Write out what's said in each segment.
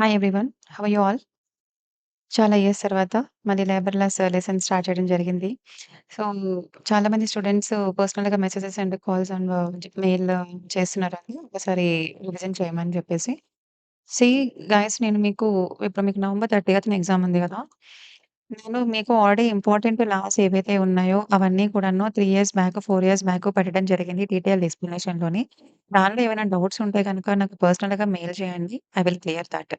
Hi everyone. How you all? చాలా years తర్వాత మళ్ళీ లేబర్ లాస్ లెసన్ స్టార్ట్ చేయడం జరిగింది. సో, చాలా మంది స్టూడెంట్స్ పర్సనల్‌గా messages and calls and mail చేస్తున్నారండి. ఒకసారి రివిజన్ చేయమని చెప్పేసి. సి గైస్ నేను మీకు ఇప్పుడు మీకు నవంబర్ 30థ్ ఎగ్జామ్ ఉంది కదా నేను మీకు ఆల్రెడీ ఇంపార్టెంట్ లాస్ ఏవైతే ఉన్నాయో అవన్నీ కూడాను 3 ఇయర్స్ బ్యాక్, 4 ఇయర్స్ బ్యాక్ పెట్టడం జరిగింది డీటెయిల్డ్ ఎక్స్‌ప్లనేషన్‌లోని. దానిలో ఏమైనా డౌట్స్ ఉంటే కనుక నాకు పర్సనల్‌గా మెయిల్ చేయండి. I will clear that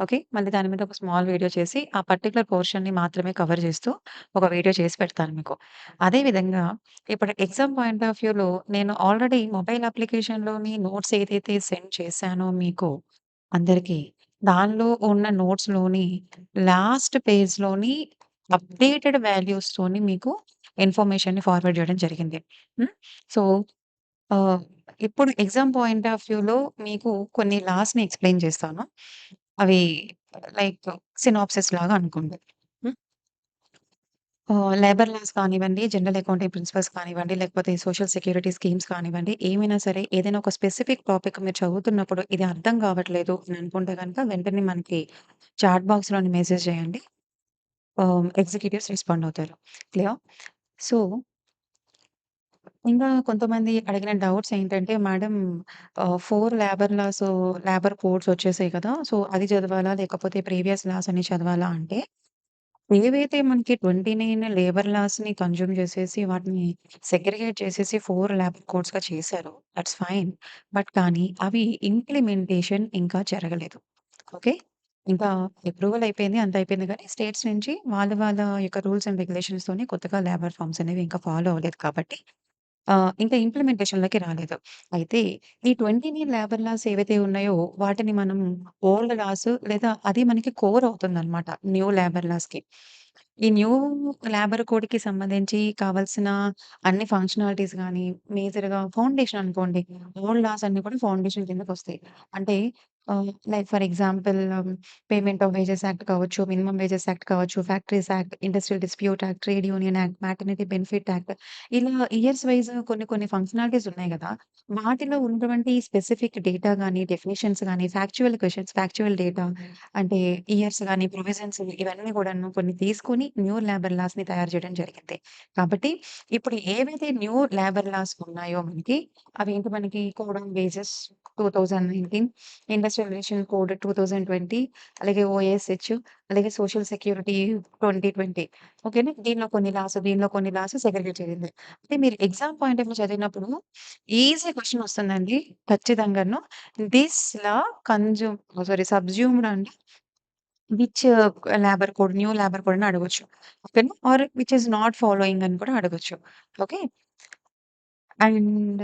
okay. మళ్ళీ దాని మీద ఒక స్మాల్ వీడియో చేసి ఆ పర్టిక్యులర్ పోర్షన్‌ని మాత్రమే కవర్ చేస్తూ ఒక వీడియో చేసి పెడతాను మీకు. అదే విధంగా ఇప్పుడు ఎగ్జామ్ పాయింట్ ఆఫ్ వ్యూలో నేను ఆల్రెడీ మొబైల్ అప్లికేషన్‌లోని నోట్స్ ఏదైతే సెండ్ చేశానో మీకు అందరికీ దానిలో ఉన్న నోట్స్‌లోని లాస్ట్ పేజ్‌లోని అప్డేటెడ్ వాల్యూస్‌తోని మీకు ఇన్ఫర్మేషన్‌ని ఫార్వర్డ్ చేయడం జరిగింది. హ్మ్. సో, ఆహ్, ఇప్పుడు ఎగ్జామ్ పాయింట్ ఆఫ్ వ్యూలో మీకు కొన్ని లాస్‌ని ఎక్స్‌ప్లెయిన్ చేస్తాను. అవి లైక్ సినాప్సిస్ లాగా అనుకోండి. ఆహ్, లేబర్ లాస్ కానివ్వండి, జనరల్ అకౌంటింగ్ ప్రిన్సిపల్స్ కానివ్వండి, లేకపోతే సోషల్ సెక్యూరిటీ స్కీమ్స్ కానివ్వండి, ఏమైనా సరే ఏదైనా ఒక స్పెసిఫిక్ టాపిక్ మీరు చదువుతున్నప్పుడు ఇది అర్థం కావట్లేదు అని అనుకుంటే గనక వెంటనే మనకి చాట్ బాక్స్‌లోని మెసేజ్ చేయండి. ఆహ్, ఎగ్జిక్యూటివ్స్ రెస్పాండ్ అవుతారు. క్లియర్? సో ఇంకా కొంతమంది అడిగిన డౌట్స్ ఏంటంటే, మేడం ఆహ్, 4 లేబర్ లాస్ లేబర్ కోడ్స్ వచ్చేసాయి కదా! సో, అది చదవాలా? లేకపోతే ప్రీవియస్ లాస్ అని చదవాలా అంటే, ఏవైతే మనకి 29 లేబర్ లాస్‌ని కన్జ్యూమ్ చేసేసి, వాటిని సెగ్రిగేట్ చేసేసి 4 లేబర్ కోడ్స్‌గా చేశారో దట్స్ ఫైన్. బట్ కానీ అవి ఇంప్లిమెంటేషన్ ఇంకా జరగలేదు. ఓకే. ఇంకా అప్రూవల్ అయిపోయింది. అంతా అయిపోయింది గానీ, స్టేట్స్ నుంచి వాళ్ళ వాళ్ళ యొక్క రూల్స్ అండ్ రెగ్యులేషన్స్‌తోని కొత్తగా లేబర్ ఫార్మ్స్ అనేవి ఇంకా ఫాలో అవ్వలేదు కాబట్టి ఆ ఇంకా ఇంప్లిమెంటేషన్‌లోకి రాలేదు. అయితే ఈ 29 లేబర్ లాస్ ఏవైతే ఉన్నాయో వాటిని మనం ఓల్డ్ లాస్ లేదా అది మనకి కోర్ అవుతుందనమాట. న్యూ లేబర్ లాస్‌కి. ఈ న్యూ లేబర్ కోడ్‌కి సంబంధించి కావాల్సిన అన్ని ఫంక్షనాలిటీస్ గాని, మేజర్‌గా ఫౌండేషన్ అనుకోండి. ఓల్డ్ లాస్ అన్నీ కూడా ఫౌండేషన్ కిందకొస్తాయి. అంటే ఆహ్, like for example payment of wages act కావచ్చు, మినిమమ్ వేజెస్ యాక్ట్ కావచ్చు, factories act, industrial dispute act, trade union act, maternity benefit act ఇలా ఇయర్స్ వైస్ కొన్ని కొన్ని ఫంక్షనాలిటీస్ ఉన్నాయి గదా! వాటిలో ఉన్నటువంటి స్పెసిఫిక్ డేటా గాని, డెఫినిషన్స్ గాని, ఫ్యాక్చువల్ క్వెషన్స్, ఫ్యాక్చువల్ డేటా అంటే ఇయర్స్ గాని, ప్రొవిజన్స్ ఇవన్నీ కూడా కొన్ని తీసుకొని న్యూ లేబర్ లాస్‌ని తయారు చేయడం జరిగింది. కాబట్టి ఇప్పుడు ఏవైతే న్యూ లేబర్ లాస్ ఉన్నాయో మనకి అవేంటి మనకి code to wages 2019, industrial generation code 2020 అలాగే ఓఎస్హెచ్, అలాగే సోషల్ సెక్యూరిటీ 2020 ఓకేనా? దీనిలో కొన్ని లాస్, దీనిలో కొన్ని లాస్ సెగ్రిగేట్ చేసింది. అంటే మీరు ఎగ్జామ్ పాయింట్ ఆఫ్ వ్యూ చదివినప్పుడు ఈజీ క్వశ్చన్ వస్తుందండి ఖచ్చితంగాను. This law consume sorry subsumed and which labour code, new labour code అని అడగచ్చు ఓకేనా? Or which is not following అని కూడా అడగచ్చు ఓకే. అండ్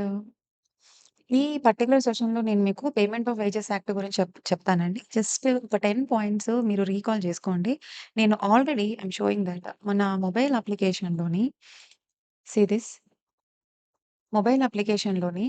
ఈ పర్టిక్యులర్ సెషన్‌లో నేను మీకు పేమెంట్ ఆఫ్ వేజెస్ యాక్ట్ గురించి చెప్ చెప్తానండి. జస్ట్ ఒక 10 పాయింట్స్ మీరు రీకాల్ చేసుకోండి. నేను already I am showing that మన మొబైల్ అప్లికేషన్‌లోని సీ దిస్ మొబైల్ అప్లికేషన్‌లోని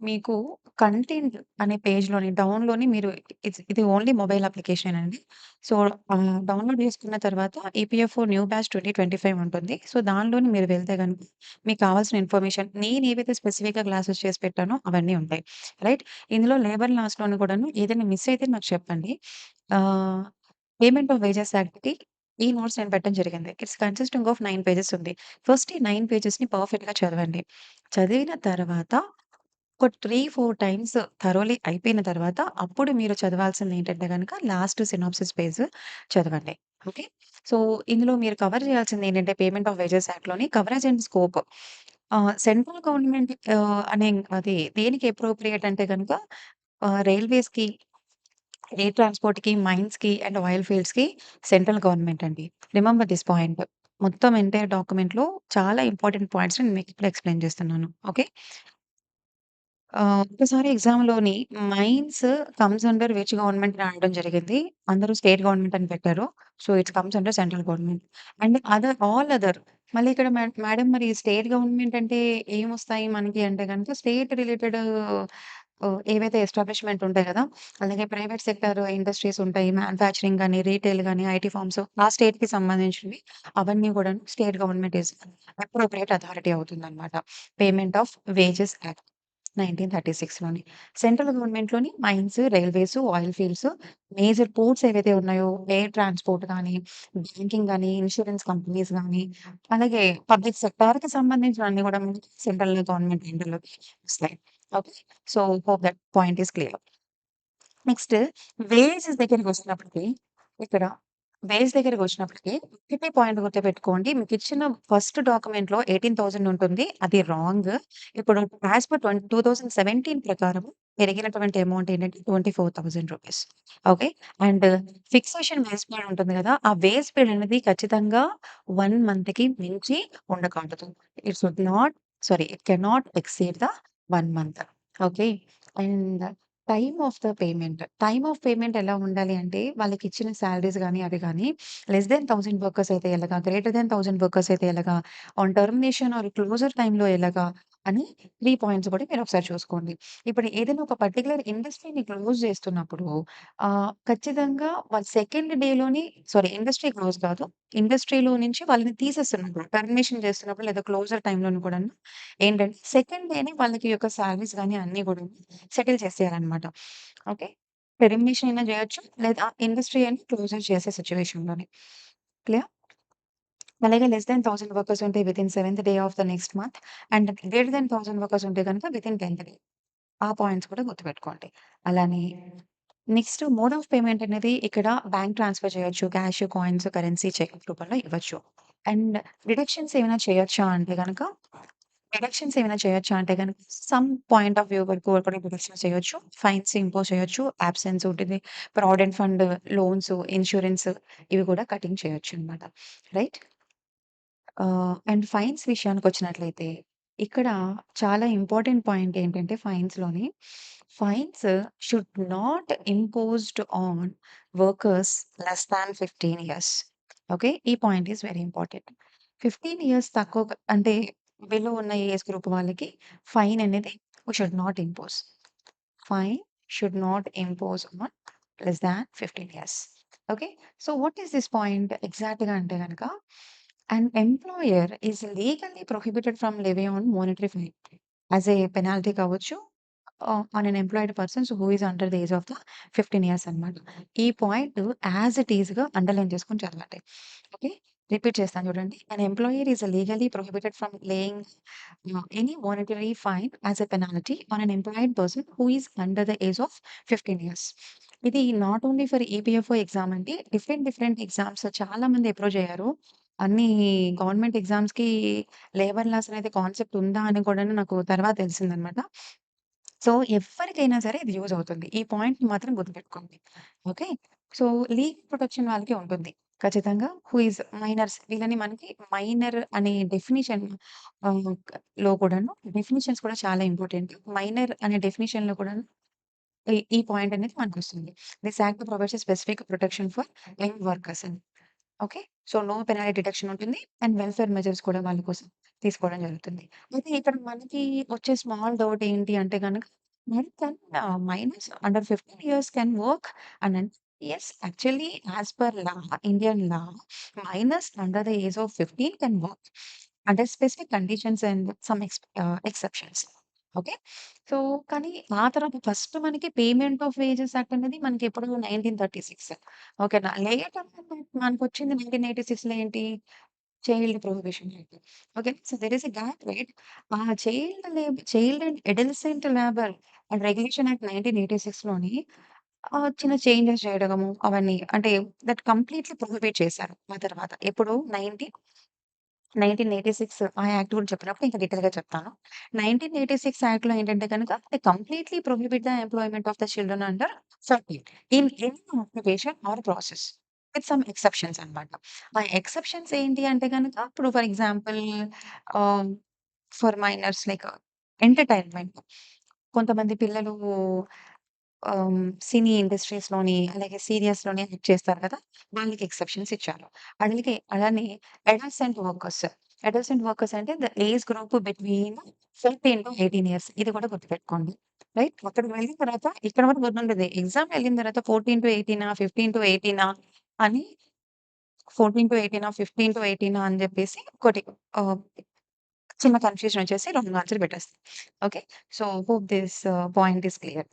మీకు కంటెంట్ అనే పేజ్‌లోని డౌన్‌లోని మీరు ఇట్స్ ఇది ఓన్లీ మొబైల్ అప్లికేషన్ అండి. సో, ఆహ్, డౌన్‌లోడ్ చేసుకున్న తర్వాత ఈపీఎఫ్ఓ న్యూ బ్యాచ్ 2025 ఉంటుంది. సో, దానిలోని మీరు వెళ్తే గనుక మీకు కావాల్సిన ఇన్ఫర్మేషన్ నేనేవైతే స్పెసిఫిక్‌గా క్లాసెస్ చేసి పెట్టానో అవన్నీ ఉంటాయి. రైట్? ఇందులో లేబర్ లాస్‌లోని కూడాను ఏదైనా మిస్ అయితే నాకు చెప్పండి. ఆహ్, పేమెంట్ ఆఫ్ వేజెస్ యాక్ట్‌కి ఈ నోట్స్ నేను పెట్టడం జరిగింది. ఇట్స్ కన్సిస్టింగ్ ఆఫ్ 9 పేజెస్ ఉంది. ఫస్ట్ ఈ 9 పేజెస్‌ని పర్ఫెక్ట్‌గా చదవండి. చదివిన తర్వాత ఒక 3, 4 టైమ్స్ థరోలీ అయిపోయిన తర్వాత అప్పుడు మీరు చదవాల్సింది ఏంటంటే గనక లాస్ట్ సినాప్సిస్ పేజ్ చదవండి. ఓకే. సో, ఇందులో మీరు కవర్ చేయాల్సింది ఏంటంటే payment of wages యాక్ట్‌లోని coverage and scope. Ah, central government ah, అనే అది దేనికి అప్రోప్రియేట్ అంటే గనక ఆహ్, రైల్వేస్‌కి, ఎయిర్ ట్రాన్స్‌పోర్ట్‌కి, మైన్స్‌కి అండ్ ఆయిల్ ఫీల్డ్స్‌కి సెంట్రల్ గవర్నమెంట్ అండి. Remember this point. మొత్తం ఎంటైర్ డాక్యుమెంట్‌లో చాలా ఇంపార్టెంట్ పాయింట్స్‌ని నేను మీకు ఇప్పుడు ఎక్స్‌ప్లెయిన్ చేస్తున్నాను. ఓకే. ఆహ్, ఒకసారి ఎగ్జామ్‌లోని mines comes under which government అని అడగడం జరిగింది. అందరూ స్టేట్ గవర్నమెంట్ అని పెట్టారు. So, it's comes under central government. And other all other మళ్ళీ ఇక్కడ మే మేడం మరి స్టేట్ గవర్నమెంట్ అంటే ఏమొస్తాయి మనకి అంటే గనుక స్టేట్ రిలేటెడ్ ఆహ్, ఏవైతే ఎస్టాబ్లిష్‌మెంట్ ఉంటాయి కదా అలాగే ప్రైవేట్ సెక్టార్ ఇండస్ట్రీస్ ఉంటాయి. మ్యానుఫ్యాక్చరింగ్ గాని, రిటైల్ గాని, ఐటీ ఫార్మ్స్ ఆ స్టేట్‌కి సంబంధించినవి అవన్నీ గూడాను state government is appropriate authority అవుతుందన్నమాట. Payment of wages act. 1936లోని. Central గవర్నమెంట్‌లోని mines, railways, oil fields, major ports ఏవైతే ఉన్నాయో, ఎయిర్ ట్రాన్స్‌పోర్ట్ కానీ బ్యాంకింగ్ కానీ ఇన్స్యూరెన్స్ కంపెనీస్ కానీ అలాగే పబ్లిక్ సెక్టార్‌కి సంబంధించినవన్నీ గూడా మనకి సెంట్రల్ గవర్నమెంట్ అండర్‌లోకి వస్తాయి. Okay. So, hope that point is clear. Next wages దగ్గరికొచ్చినప్పటికి ఇక్కడ వేజ్ దగ్గరికొచ్చినప్పటికి ఒకటే పాయింట్ గుర్తుపెట్టుకోండి. మీకిచ్చిన ఫస్ట్ డాక్యుమెంట్‌లో 18,000 ఉంటుంది. అది రాంగ్. ఇప్పుడు యాస్ పర్ ట్వెన్ 2017 ప్రకారం పెరిగినటువంటి అమౌంట్ ఏంటంటే 24,000 rupees. Okay. And fixation wage period ఉంటుంది కదా ఆ వేజ్ పీరియడ్ అనేది ఖచ్చితంగా 1 మంత్‌కి మించి ఉండకూడదు. It should not sorry it cannot exceed the 1 month. Okay. And time of the payment. Time of payment ఎలా ఉండాలి అంటే వాళ్ళకిచ్చిన సాలరీస్ కానీ అవి కానీ లెస్ థాన్ 1000 వర్కర్స్ అయితే ఎలాగా? గ్రేటర్ థాన్ 1000 వర్కర్స్ అయితే ఎలాగా? ఆన్ టర్మినేషన్ ఆర్ క్లోజర్ టైమ్‌లో ఎలాగా? అని 3 పాయింట్స్ కూడా మీరు ఒకసారి చూసుకోండి. ఇప్పుడు ఏదైనా ఒక పర్టిక్యులర్ ఇండస్ట్రీని క్లోజ్ చేస్తున్నప్పుడు ఆహ్, ఖచ్చితంగా వాళ్ళు సెకండ్ డేలోని సారీ ఇండస్ట్రీ క్లోజ్ కాదు. ఇండస్ట్రీలో నుంచి వాళ్ళని తీసేస్తున్నప్పుడు టర్మినేషన్ చేస్తున్నప్పుడు లేదా క్లోజర్ టైమ్‌లోని కూడాను ఏంటంటే సెకండ్ డేనే వాళ్ళకి యొక్క సాలరీస్ గాని అన్నీ గూడాను సెటిల్ చేసేయాలన్నమాట. ఓకే. టెర్మినేషన్ అయినా జేయొచ్చు. లేదా ఇండస్ట్రీ అని క్లోజర్ చేసే సిట్యుయేషన్‌లోని. క్లియర్? అలాగే లెస్ దెన్ థౌసండ్ వర్కర్స్ ఉంటే within seventh day of the next month and greater then thousand workers ఉంటే గనుక వితిన్ 10థ్ డే. ఆ పాయింట్స్ కూడా గుర్తుపెట్టుకోండి. అలానే నెక్స్ట్ మోడ్ ఆఫ్ పేమెంట్ అనేది ఇక్కడ బ్యాంక్ ట్రాన్స్‌ఫర్ చేయొచ్చు. క్యాష్, కాయిన్స్, కరెన్సీ చెక్ రూపంలో ఇవ్వచ్చు. అండ్ డిడక్షన్స్ ఏమైనా చేయొచ్చా అంటే కనుక డిడక్షన్స్ ఏమైనా చేయొచ్చా అంటే గనక సమ్ పాయింట్ ఆఫ్ వ్యూ వరకు కూడా డిడక్షన్స్ చేయొచ్చు. ఫైన్స్ ఇంపోజ్ చేయొచ్చు. అబ్సెన్స్ ఉంటుంది. ప్రావిడెంట్ ఫండ్, లోన్స్, ఇన్సూరెన్స్ ఇవి కూడా కటింగ్ చేయొచ్చు అనమాట రైట్? ఆహ్, అండ్ ఫైన్స్ విషయానికొచ్చినట్లయితే ఇక్కడ చాలా ఇంపార్టెంట్ పాయింట్ ఏంటంటే ఫైన్స్‌లోని fines should not imposed on workers less than 15 years. Okay. ఈ point is very important. 15 years తక్కువ అంటే బిలో ఉన్న ఏజ్ గ్రూప్ వాళ్ళకి ఫైన్ అనేది we should not impose. Fine should not impose on less than 15 years. Okay. So, what is this point ఎగ్జాక్ట్‌గా అంటే గనక an employer is legally prohibited from levy on monetary fine as a penalty కావచ్చు on an employed persons who is under the age of the 15 years అన్నమాట. ఈ point as it ఈస్‌గా underline చేసుకొని చదవండి. Okay. Repeat చేస్తాను చూడండి. An employer is legally prohibited from laying ah, any monetary fine as a penalty on an employed person who is under the age of 15 years. ఇది not only for EPFO exam అండి. Different different exams చాలా మంది approach అయ్యారు. అన్ని government ఎగ్జామ్స్‌కి labour laws అనేది concept ఉందా అని కూడాను నాకు తర్వాత తెలిసిందనమాట సో, ఎవ్వరికైనా సరే ఇది యూజ్ అవుతుంది. ఈ పాయింట్‌ని మాత్రం గుర్తుపెట్టుకోండి. ఓకే. సో, లీగల్ ప్రొటెక్షన్ వాళ్ళకి ఉంటుంది. ఖచ్చితంగా హూ ఈస్ మైనర్స్ వీళ్ళని మనకి మైనర్ అనే డెఫినిషన్ ఆహ్, లో కూడాను డెఫినిషన్స్ కూడా చాలా ఇంపార్టెంట్. మైనర్ అనే డెఫినిషన్‌లో కూడాను ఈ ఈ పాయింట్ అనేది మనకొస్తుంది. This act provides a specific protection for young workers అని. Okay. So, no penalty deduction ఉంటుంది. అండ్ వెల్‌ఫేర్ మెజర్స్ కూడా వాళ్ళ కోసం తీసుకోవడం జరుగుతుంది. అయితే ఇక్కడ మనకి వచ్చే స్మాల్ డౌట్ ఏంటి అంటే గనక మరి can ah, minors under 15 years can work అని అంటే yes actually as per law Indian law minors under the age of 15 can work under specific conditions and some ex ah, exceptions. Okay. So, కానీ ఆ తర్వాత first మనకి payment of wages act అనేది మనకి ఎప్పుడు 1936 ఓకేనా. లేటర్ మనకొచ్చింది 1986లో ఏంటి child prohibition act. Okay. So, there is a gap right. ఆ child lab child and adolescent labour and regulation act 1986లోని ఆహ్, చిన్న చేంజెస్ చేయడము అవన్నీ అంటే దట్ కంప్లీట్‌లీ ప్రొహిబిట్ చేశారు ఆ తర్వాత. ఎప్పుడు 19 1986 ఆ యాక్ట్ గురించి చెప్పినప్పుడు ఇంకా డీటెయిల్‌గా చెప్తాను. 1986 యాక్ట్‌లో ఏంటంటే గనుక they completely prohibit the employment of the children under 13 in any occupation or process with some exceptions అన్నమాట. ఆ ఎక్సెప్షన్స్ ఏంటి అంటే కనుక ఇప్పుడు for example ah, for minors like entertainment కొంతమంది పిల్లలు ఆహ్, సినీ ఇండస్ట్రీస్‌లోని అలాగే సీరియల్స్‌లోని యాక్ట్ చేస్తారు కదా! వాళ్ళకి ఎక్సెప్షన్స్ ఇచ్చారు. అలాగే అలానే అడల్సెంట్ వర్కర్స్. అడల్సెంట్ వర్కర్స్ అంటే the age group between 14-18 years ఇది కూడా గుర్తుపెట్టుకోండి. రైట్. అక్కడికి వెళ్ళిన తర్వాత ఇక్కడ వరకు గుర్తుంటది. ఎగ్జామ్ వెళ్ళిన తర్వాత 14-18 15-18 అని 14-18 15-18 అని చెప్పేసి ఒకటి ఆహ్, చిన్న కన్‌ఫ్యూజన్ వచ్చేసి రాంగ్ ఆన్సర్ పెట్టేస్తాం. Okay. So, hope this point is clear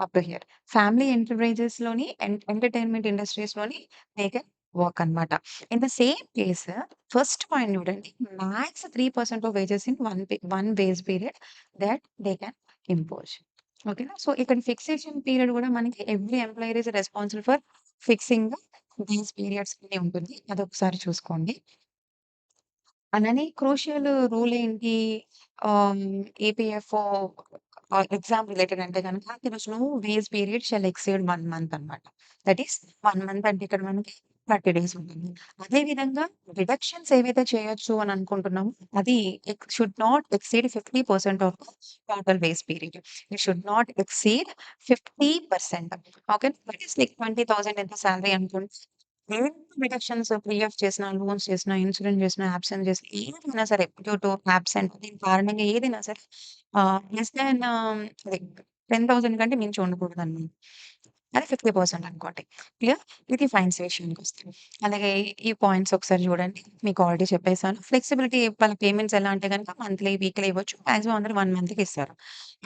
up here. Family ఎంటర్‌ప్రైజెస్‌లోని ent entertainment ఇండస్ట్రీస్‌లోని మేక్ కెన్ వర్క్ అనమాట. In the same case first point చూడండి. Max 3% of wages in one pay one wage period that they can impose. ఓకేనా. So, ఇక్కడ fixation period కూడా మనకి every employer is responsible for fixing these periods అని ఉంటుంది. అదొకసారి చూసుకోండి. అలానే క్రూషియల్ రూల్ ఏంటి? ఆహ్, ఈపీఎఫ్ఓ ఎగ్జామ్ రిలేటెడ్ అంటే గనక దేర్ నువ్వు no period shall exceed 1 month అనమాట. దట్ ఈస్ 1 మంత్ అంటే ఇక్కడ మనకి 30 డేస్ ఉంటుంది. అదే విధంగా డిడక్షన్స్ ఏవైతే చేయొచ్చు అని అనుకుంటున్నామో అది it should not exceed 50% of the total base period. It should not exceed 50% okay. That is like 20,000 ఎంత సాలరీ అనుకుంటే ఎన్ని డిడక్షన్స్ పీఎఫ్ చేసినా, లోన్స్ చేసినా, ఇన్సూరెన్స్ చేసినా, యాబ్సెంట్ చేసినా ఏదైనా సరే డ్యూ టు యాబ్సెంట్ దీని కారణంగా ఏదైనా సరే ఆహ్, లెస్ థాన్ అదే 10,000 కంటే మించి ఉండకూడదనమాట. అది 50% అనుకోండి. క్లియర్? ఇది ఫైన్స్ విషయానికొస్తే. అలాగే ఈ పాయింట్స్ ఒకసారి చూడండి. మీకు ఆల్రెడీ చెప్పేసాను. ఫ్లెక్సిబిలిటీ వాళ్ళ పేమెంట్స్ ఎలా అంటే కనుక మంత్లీ, వీక్లీ ఇవ్వచ్చు. మాక్సిమం అందరూ వన్ మంత్‌కి ఇస్తారు.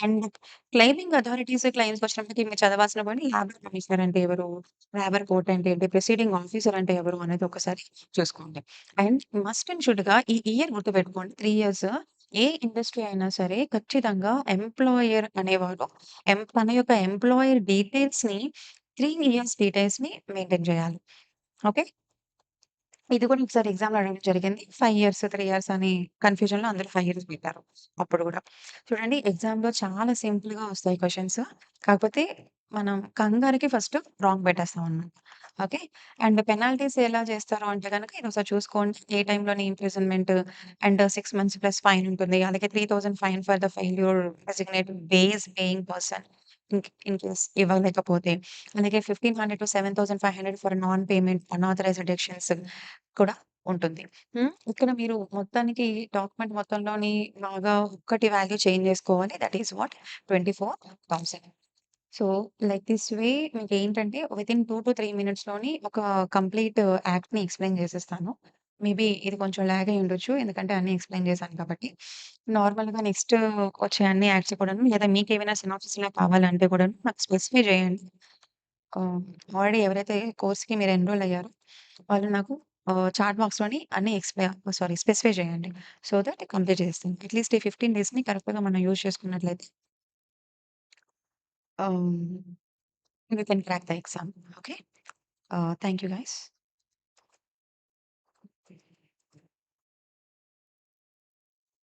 అండ్ క్లెయిమింగ్ అథారిటీస్ క్లెయిమ్స్‌కొచ్చినప్పటికి మీరు చదవాల్సిన పోయి లేబర్ కమిషనర్ అంటే ఎవరు? లేబర్ కోర్ట్ అంటే ఏంటి? ప్రిసైడింగ్ ఆఫీసర్ అంటే ఎవరు? అనేది ఒకసారి చూసుకోండి. అండ్ మస్ట్ అండ్ షుడ్‌గా ఈ ఇయర్ గుర్తుపెట్టుకోండి. త్రీ ఇయర్స్ ఏ ఇండస్ట్రీ అయినా సరే ఖచ్చితంగా ఎంప్లాయర్ అనేవాడు ఎం తన యొక్క ఎంప్లాయర్ డీటెయిల్స్‌ని 3 ఇయర్స్ డీటెయిల్స్‌ని మెయింటైన్ చేయాలి. ఓకే. ఇది కూడా ఒకసారి ఎగ్జామ్‌లో అడగడం జరిగింది. 5 ఇయర్స్, 3 ఇయర్స్ అని కన్‌ఫ్యూజన్‌లో అందరూ 5 ఇయర్స్ పెట్టారు. అప్పుడు గూడా. చూడండి ఎగ్జామ్‌లో చాలా సింపుల్‌గా వస్తాయి క్వెషన్స్. కాకపోతే మనం కంగారుకి ఫస్ట్ రాంగ్ పెట్టేస్తాం అన్నమాట. ఓకే. అండ్ పెనాల్టీస్ ఎలా చేస్తారు అంటే గనక ఒకసారి చూసుకోండి. ఏ టైంలోని imprisonment and 6 months plus fine ఉంటుంది. అలాగే 3000 fine for the failure designated base paying person in in case ఇవ్వలేకపోతే. అలాగే 1500-7500 for non payment unauthorised deductions కూడా ఉంటుంది. హ్మ్. ఇక్కడ మీరు మొత్తానికి డాక్యుమెంట్ మొత్తంలోని బాగా ఒక్కటి వాల్యూ చేంజ్ చేసుకోవాలి. That is what 24,000. So, like this way మీకేంటంటే within 2-3 మినిట్స్‌లోని ఒక కంప్లీట్ యాక్ట్‌ని ఎక్స్‌ప్లెయిన్ చేసేస్తాను. మేబీ ఇది కొంచెం లాగ్ అయ్యి ఉండొచ్చు. ఎందుకంటే అన్నీ ఎక్స్‌ప్లెయిన్ చేశాను కాబట్టి. నార్మల్‌గా నెక్స్ట్ వచ్చే అన్ని యాక్ట్స్ కూడాను లేదా మీకేమైనా సినాప్సిస్‌లా కావాలంటే కూడాను నాకు స్పెసిఫై చేయండి. ఆహ్, ఆల్రెడీ ఎవరైతే కోర్స్‌కి మీరు ఎన్రోల్ అయ్యారో వాళ్ళు నాకు ఆహ్, చాట్ బాక్స్‌లోని అన్నీ ఎక్స్ప్లై సారీ స్పెసిఫై చేయండి. సో దట్ కంప్లీట్ చేసేస్తాను. అట్‌లీస్ట్ ఈ 15 డేస్‌ని కరెక్ట్‌గా మనం యూజ్ చేసుకున్నట్లయితే um, we can crack the exam. Okay. Uh, thank you guys.